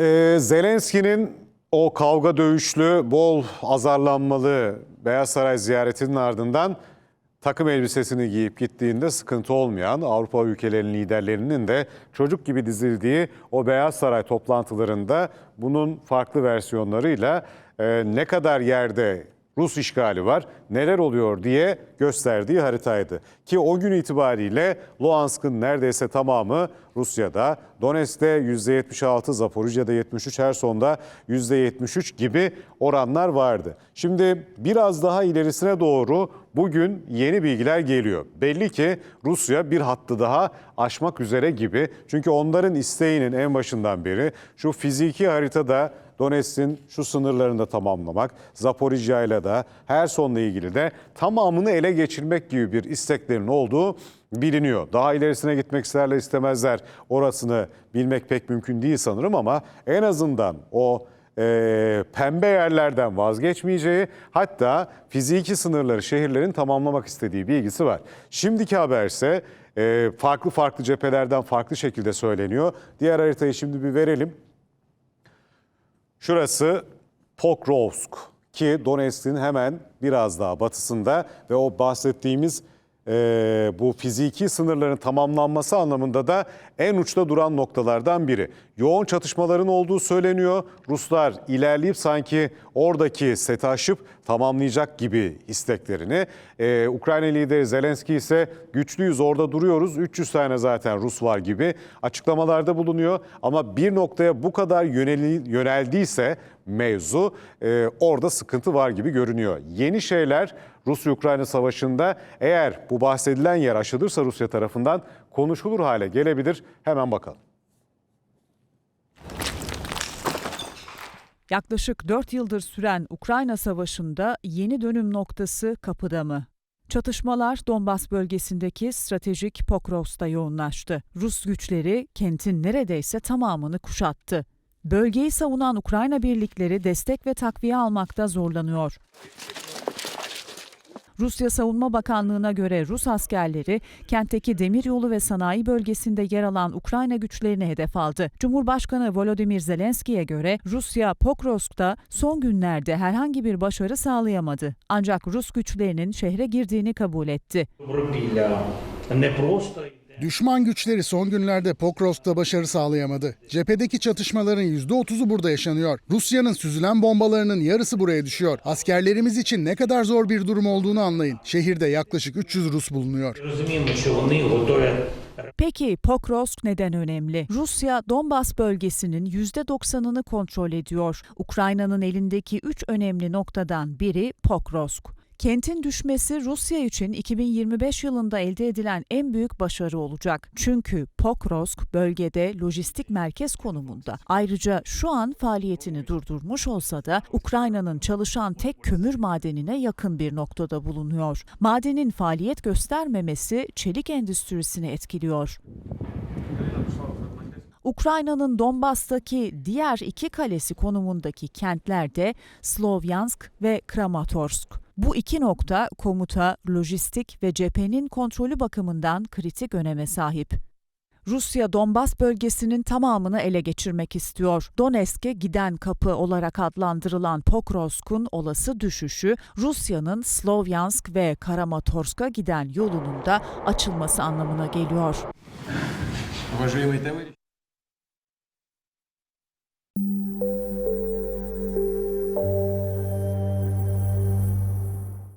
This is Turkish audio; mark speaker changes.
Speaker 1: Ee, Zelenski'nin o kavga dövüşlü, bol azarlanmalı Beyaz Saray ziyaretinin ardından takım elbisesini giyip gittiğinde sıkıntı olmayan Avrupa ülkelerinin liderlerinin de çocuk gibi dizildiği o Beyaz Saray toplantılarında bunun farklı versiyonlarıyla e, ne kadar yerde Rus işgali var, neler oluyor diye gösterdiği haritaydı. Ki o gün itibariyle Luhansk'ın neredeyse tamamı Rusya'da, Donetsk'te %76, Zaporijya'da 73, Herson'da %73 gibi oranlar vardı. Şimdi biraz daha ilerisine doğru bugün yeni bilgiler geliyor. Belli ki Rusya bir hattı daha aşmak üzere gibi. Çünkü onların isteğinin en başından beri şu fiziki haritada Donetsk'in şu sınırlarını da tamamlamak, Zaporijya ile de Herson'la ilgili de tamamını ele geçirmek gibi bir isteklerinin olduğu biliniyor. Daha ilerisine gitmek isterler istemezler orasını bilmek pek mümkün değil sanırım ama en azından o e, pembe yerlerden vazgeçmeyeceği hatta fiziki sınırları şehirlerin tamamlamak istediği bilgisi var. Şimdiki haberse e, farklı farklı cephelerden farklı şekilde söyleniyor. Diğer haritayı şimdi bir verelim. Şurası Pokrovsk ki Donetsk'in hemen biraz daha batısında ve o bahsettiğimiz e, bu fiziki sınırların tamamlanması anlamında da en uçta duran noktalardan biri. Yoğun çatışmaların olduğu söyleniyor. Ruslar ilerleyip sanki oradaki seti aşıp tamamlayacak gibi isteklerini. E, Ukrayna lideri Zelenski ise güçlüyüz orada duruyoruz. 300 tane zaten Rus var gibi açıklamalarda bulunuyor. Ama bir noktaya bu kadar yöneli, yöneldiyse mevzu e, orada sıkıntı var gibi görünüyor. Yeni şeyler Rusya-Ukrayna savaşında eğer bu bahsedilen yer aşılırsa Rusya tarafından konuşulur hale gelebilir. Hemen bakalım.
Speaker 2: Yaklaşık 4 yıldır süren Ukrayna Savaşı'nda yeni dönüm noktası kapıda mı? Çatışmalar Donbas bölgesindeki stratejik Pokrovsk'ta yoğunlaştı. Rus güçleri kentin neredeyse tamamını kuşattı. Bölgeyi savunan Ukrayna birlikleri destek ve takviye almakta zorlanıyor. Rusya Savunma Bakanlığı'na göre Rus askerleri kentteki demiryolu ve sanayi bölgesinde yer alan Ukrayna güçlerini hedef aldı. Cumhurbaşkanı Volodymyr Zelenski'ye göre Rusya Pokrovsk'ta son günlerde herhangi bir başarı sağlayamadı. Ancak Rus güçlerinin şehre girdiğini kabul etti.
Speaker 3: Düşman güçleri son günlerde Pokrovsk'ta başarı sağlayamadı. Cephedeki çatışmaların %30'u burada yaşanıyor. Rusya'nın süzülen bombalarının yarısı buraya düşüyor. Askerlerimiz için ne kadar zor bir durum olduğunu anlayın. Şehirde yaklaşık 300 Rus bulunuyor.
Speaker 2: Peki Pokrovsk neden önemli? Rusya Donbas bölgesinin %90'ını kontrol ediyor. Ukrayna'nın elindeki 3 önemli noktadan biri Pokrovsk. Kentin düşmesi Rusya için 2025 yılında elde edilen en büyük başarı olacak. Çünkü Pokrovsk bölgede lojistik merkez konumunda. Ayrıca şu an faaliyetini durdurmuş olsa da Ukrayna'nın çalışan tek kömür madenine yakın bir noktada bulunuyor. Madenin faaliyet göstermemesi çelik endüstrisini etkiliyor. Ukrayna'nın Donbas'taki diğer iki kalesi konumundaki kentlerde Slovyansk ve Kramatorsk. Bu iki nokta komuta, lojistik ve cephenin kontrolü bakımından kritik öneme sahip. Rusya Donbas bölgesinin tamamını ele geçirmek istiyor. Donetsk'e giden kapı olarak adlandırılan Pokrovsk'un olası düşüşü Rusya'nın Slovyansk ve Karamatorsk'a giden yolunun da açılması anlamına geliyor.